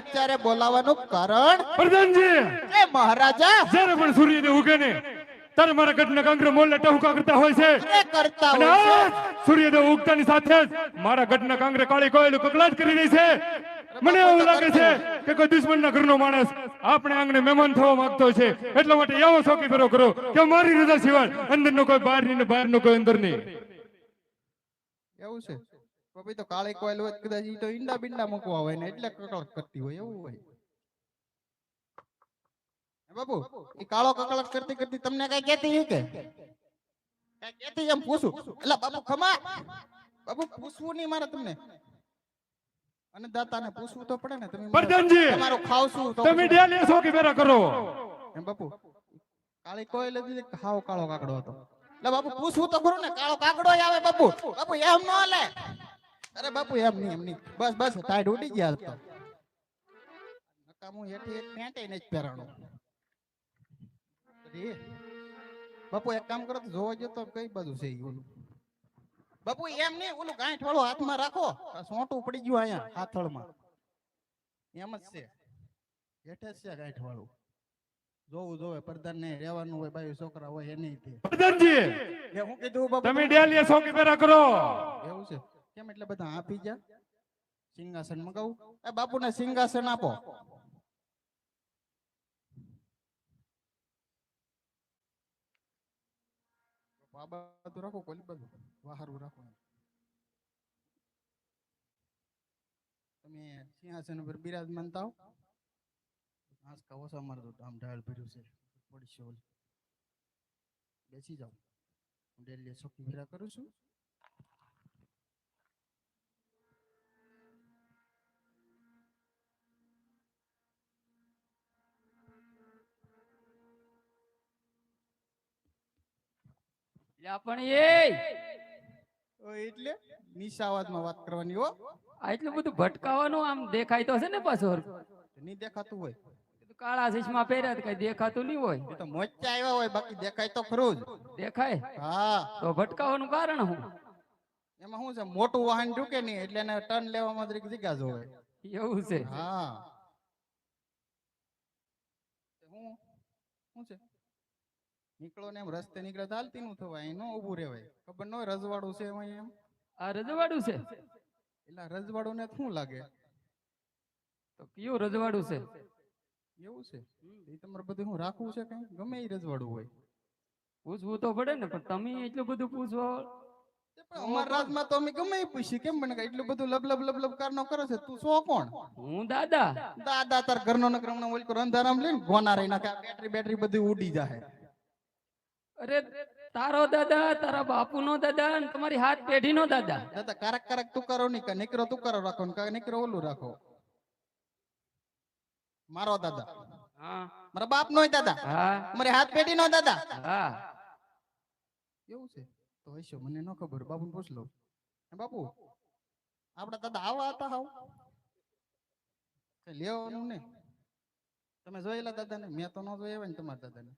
અત્યારે બોલાવાનું કારણ? પ્રધાનજી! એ મહારાજા! જ્યારે પણ સૂર્યદેવ ઉગે ને ત્યારે મારા ગઢના કાંકરે મોલ્લે ટહુકા કરતા હોય છે. અરે કરતા હોય છે. સૂર્યદેવ ઉગતાની સાથે જ મારા ગઢના કાંગ્રે કાળી કોયલું કકલાટ કરી રહી છે. મને એવું લાગે છે કે કોઈ દુશ્મનના ઘરનો માણસ આપણે આંગણે મહેમાન થવા માંગતો છે. એટલા માટે એવો શોકી ફેરો કરો કે મારી રજા સિવાય અંદરનો કોઈ બહાર નહીં બહારનો કોઈ અંદર નહીં. એવું છે? પછી તો કાળી કોયલ હોય કદાચ તો ઈંડા બિંડા મૂકવા હોય ને એટલે કકળક કરતી હોય, એવું હોય. બાબુ એ કાળો કકળક કરતી કરતી તમને કઈ કહેતી કે કઈ એમ પૂછું. એટલે બાબુ ખમા. બાબુ પૂછવું નહીં મારે તમને. અને દાતાને પૂછવું તો પડે ને તમે મારે- તમારો ખાવશું તો તમે ડેલી કે વેરા કરો? એમ બાપુ કાળી કોઈ હતી ખાવ કાળો કાકડો હતો. એટલે બાપુ પૂછવું તો ખરું ને કાળો કાકડો આવે બાપુ. બાપુ એમ ન લે. અરે બાપુ એમ નહીં એમ નહીં. બસ બસ ટાઈટ ઉડી ગયા તો. નકામું હેઠી એક પેન્ટે ને જ પહેરાણો. બાપુ એક કામ કરો તો જોવા જો તો કઈ બાજુ છે ઓલું? બાપુ એમ નહીં ઓલું ગાંઠ વાળું હાથમાં રાખો. સોટું પડી ગયું અહીંયા હાથળમાં. એમ જ છે. હેઠે છે ગાંઠ વાળું. જોવું જોવે પ્રધાન ને રહેવાનું હોય બાયું છોકરા હોય એની તે પ્રધાનજી! એ હું કીધું બાપુ? તમે ડેલી સોકી ફેરા કરો. એવું છે. કેમ એટલે બધા આપી જા સિંહાસન મગાવું? એ બાપુને સિંહાસન આપો. બાબા તો રાખો કોલી બાજુ. વાહારું રાખો તમે સિંહાસન પર બિરાજમાન થાવ. આંસકા ઓછા મારતો આમ ઢાળ ભર્યું છે. પડશે ઓલી. બેસી જાઓ. હું ડેલી ચોકી ફેરા કરું છું. પણ એ! એટલે નિશાવાદમાં વાત કરવાની હો. આ એટલું બધું ભટકાવાનું આમ દેખાય તો છે ને પાછું નહીં દેખાતું હોય. કાળા ચશ્મા પહેર્યા તો કઈ દેખાતું નહીં હોય. તો મોચા આવ્યા હોય બાકી દેખાય તો ખરું જ. દેખાય? હા. તો ભટકાવાનું કારણ હું એમાં શું છે મોટું વાહન ઢૂકે નહીં એટલે એને ટર્ન લેવામાં જરીક જગ્યા જોવે એવું છે. હા. હું શું છે? નીકળો ને એમ રસ્તે નીકળે ચાલતી નું થવાય અહીં ઉભું ઊભું રહેવાય. ખબર ન હોય રજવાડું છે એમાં એમ. આ રજવાડું છે? એટલે રજવાડું ને શું લાગે? તો કયું રજવાડું છે? એવું છે? એ તમારે બધું હું રાખવું છે કઈ? ગમે એ રજવાડું હોય. પૂછવું તો પડે ને પણ તમે એટલું બધું પૂછો. અમારા રાજમાં તો અમે ગમે એ પૂછીએ કેમ બને એટલું બધું લબ લબ લબ લબ કારનો કરે છે? તું શો કોણ? હું દાદા. દાદા તાર ઘરનો નકર હમણાં ઓલ અંધારામ લઈને ગોના રહી નાખે બેટરી બેટરી બધી ઉડી જાય અરે તારો દાદા તારા બાપુ નો દાદા અને તમારી હાથ પેઢી નો દાદા. દાદા કારક કારક તું કરો નહીં કે નીકળો તું કરો રાખો ને નીકળો ઓલું રાખો. મારો દાદા. હા. મારા બાપ નો દાદા. હા. મારી હાથ પેઢી નો દાદા. હા. એવું છે? તો હશો મને ન ખબર. બાપુ પૂછ લો બાપુ આપડા દાદા આવા હતા હાવ? લેવાનું ને તમે જોયેલા દાદા ને મેં તો ન જોયા ને તમારા દાદા ને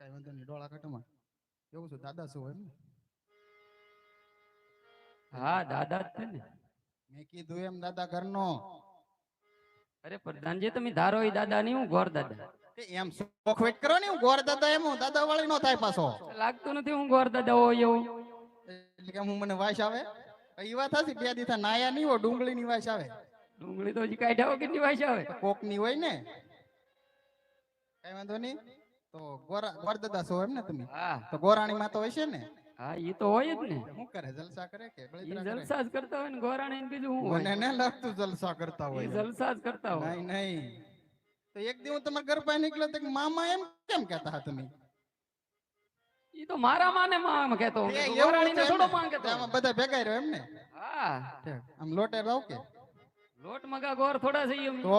કઈ વાંધો નહીં ડોળા કાઢમાં કેવું છું દાદા શું એમ હા દાદા જ છે ને. મેં કીધું એમ દાદા ઘરનો. અરે પ્રધાનજી તમે ધારો એ દાદા નહીં હું ગોર દાદા. એમ શોખ વેટ કરો ને હું ગોર દાદા એમ હું દાદા વાળી નો થાય પાછો. લાગતું નથી હું ગોર દાદા હોય એવું. એટલે કે હું મને વાસ આવે. એ વાત હશે બે દીધા નાયા નહીં હોય ડુંગળી ની વાસ આવે. ડુંગળી તો હજી કાઢ્યા વગરની વાસ આવે. કોકની હોય ને. કઈ વાંધો નહીં. તો ગોરા છો એમ ને તમે? હા. તો ગોરાણી માં તો હશે ને? હા એ તો હોય જ ને. શું કરે જલસા કરે કે ઈ જલસા જ કરતા હોય ને ગોરાણી ને બીજું હું મને ને લાગતું જલસા કરતા હોય. જલસા જ કરતા હોય. નહીં નહીં. તો એક દી હું તમારા ઘર પાસે નીકળ્યો તો મામા એમ કેમ કહેતા હતા તમે? ઈ તો મારા માને મામ કહેતો ગોરાણી એવું છે થોડો માં કહેતો આમાં બધા ભેગા રહ્યો એમ ને? હા. આમ લોટે રહો કે? લોટ મગા ગોર થોડા છે ઈ અમે તો?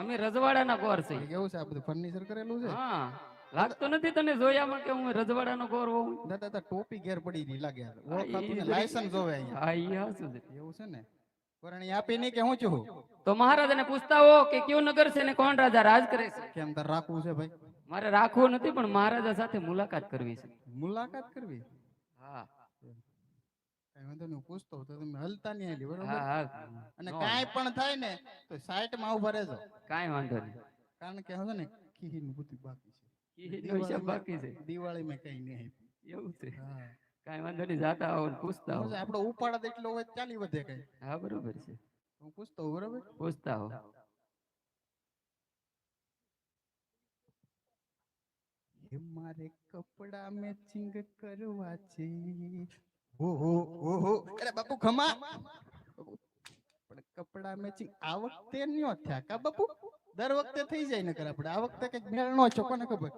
અમે રજવાડાના ગોર છે. કેવું છે આ બધું ફર્નિચર કરેલું છે? હા. લાગતો નથી તને જોયામાં કે હું રજવાડાનો ગોર હોઉં દાદા દાદા ટોપી ઘેર પડી રહી લાગે ઓળખાતું ને. લાયસન્સ જોવે અહીંયા. હા ઈ છે. એવું છે ને? પરણી આપી નહીં કે હું છું? તો મહારાજાને પૂછતા હો કે કયું નગર છે ને કોણ રાજા રાજ કરે છે? કેમ તાર રાખવું છે ભાઈ? મારે રાખવું નથી પણ મહારાજા સાથે મુલાકાત કરવી છે. મુલાકાત કરવી? હા. વાંધો નહીં પૂછતો તો તમે હલતા નહીં બરોબર? હા અને નો. કાંઈ પણ થાય ને તો સાઈડમાં ઊભા રહેજો. કાંઈ વાંધો નહીં. કારણ કે હવે ને નું બાકી છે હિસાબ બાકી છે. દિવાળી કઈ નહીં. આપ્યું. એવું છે. કાંઈ વાંધો નહીં જાતા આવો પૂછતા હો આપણો ઉપાડ એટલો હોય ચાલી વધે કઈ. હા બરોબર છે. હું પૂછતો હોઉં બરોબર? પૂછતા હો મારે કપડા મેચિંગ કરવા છે. ઓહો ઓહો અરે બાપુ ખમા. પણ કપડા મેચિંગ આ વખતે ન્યો થયા કા બાપુ? દર વખતે થઈ જાય નકર આપણે. આ વખતે કંઈક મેળ નો છો કોને ખબર?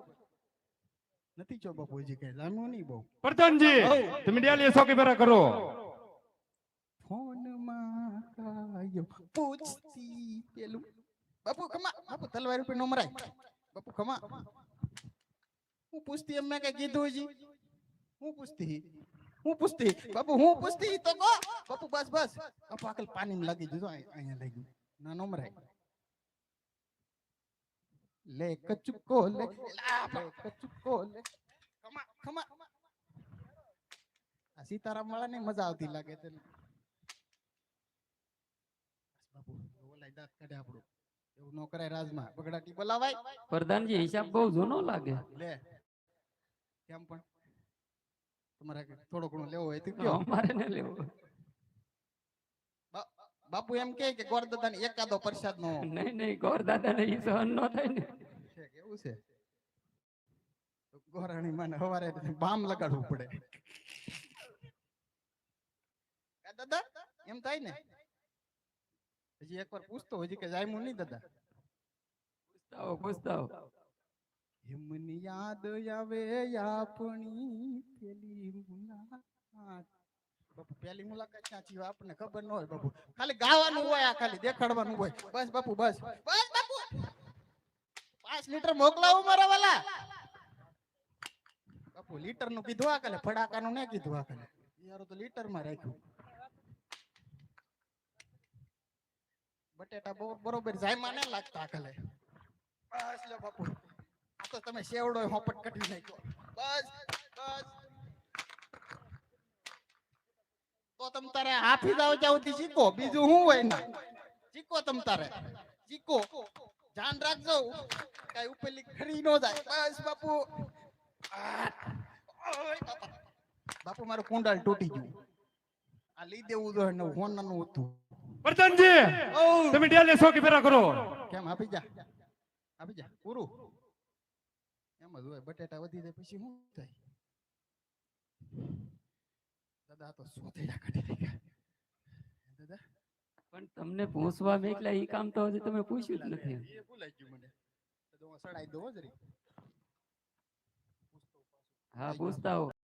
નથી છો બાપુ હજી કઈ જામ્યું નહીં બહુ. પ્રધાનજી તમે ડેલી કે ભેરા કરો. ફોનમાં કાયો પૂછતી પેલું. બાપુ કમા બાપુ તલવાર ઉપર નો મરાય. બાપુ કમા હું પૂછતી એમ મેં કઈ કીધું હજી? હું પૂછતી? હું પૂછતી? બાપુ હું પૂછતી તો કો. બાપુ બસ બસ. બાપુ આકલ પાણીમાં લાગી દીધું અહીંયા લાગ્યું. ના નો મરાય. લે કચુકો લે કચુકો લે. ખમા ખમા. આ સીતારામ વાળા ને મજા આવતી લાગે તને બાપુ ઓલાય દાંત કાઢે આપણું. એવું નો કરાય રાજમાં. બગડાટી બોલાવાય. પ્રધાનજી હિસાબ બહુ જૂનો લાગે. લે. કેમ પણ? તમારે થોડો ઘણો લેવો હોય તો કયો અમારે ને લેવો. બાપુ એમ કે કે ગોરદાદાને એકાદો પ્રસાદ નો નહીં નહીં ગોર ને ઈ સહન નો થાય ને. કેવું છે? ગોરાણી મને હવારે બામ લગાડવું પડે. દાદા એમ થાય ને? હજી એકવાર પૂછતો હજી કે જાયમું નહીં દાદા? પૂછતાઓ પૂછતાઓ. પૂછતા એમની યાદ આવે આપણી પેલી મુલાકાત. બાપુ, પહેલી મુલાકાત ક્યાં થી આપણને ખબર ન હોય બાપુ. ખાલી ગાવાનું હોય આ, ખાલી દેખાડવાનું હોય. બસ બાપુ, બસ. બસ બાપુ. પાંચ લીટર મોકલાવો મારા વાલા. બાપુ લીટરનું કીધું આ કાલે ફડાકા નું નહીં કીધું આ કાલે. યારો તો લીટરમાં રાખ્યું. બટેટા બરોબર જાયમાં ને લાગતા આ કાલે. બસ લે બાપુ. તો તમે શેવડો હોપટ કાઢી નાખ્યો. બસ બસ. તો તમ તારે હાફી જાવ જાવથી ચીકો બીજું શું હોય ને. ચીકો તમ તારે. ચીકો ધ્યાન રાખજો. કઈ ઉપરલી ખરી નો જાય. બસ બાપુ. બાપુ. મારું કુંડાલ તૂટી ગયું. આ લઈ દેવું જોઈએ નવું હોનાનું હતું. પ્રધાનજી તમે ડેલી સોકી ફેરા કરો. કેમ આપી જા. આપી જા. પૂરું. એમ જ હોય બટેટા વધી જાય પછી શું થાય? દાદા તો સોથેડા કાઢી નાખ્યા. દાદા? પણ તમને પૂછવા મેકલા ઈ કામ તો હજી તમે પૂછ્યું જ નથી. એ ભૂલાઈ ગયું મને. તો હું સડાઈ દઉં જરી. હા પૂછતા હો.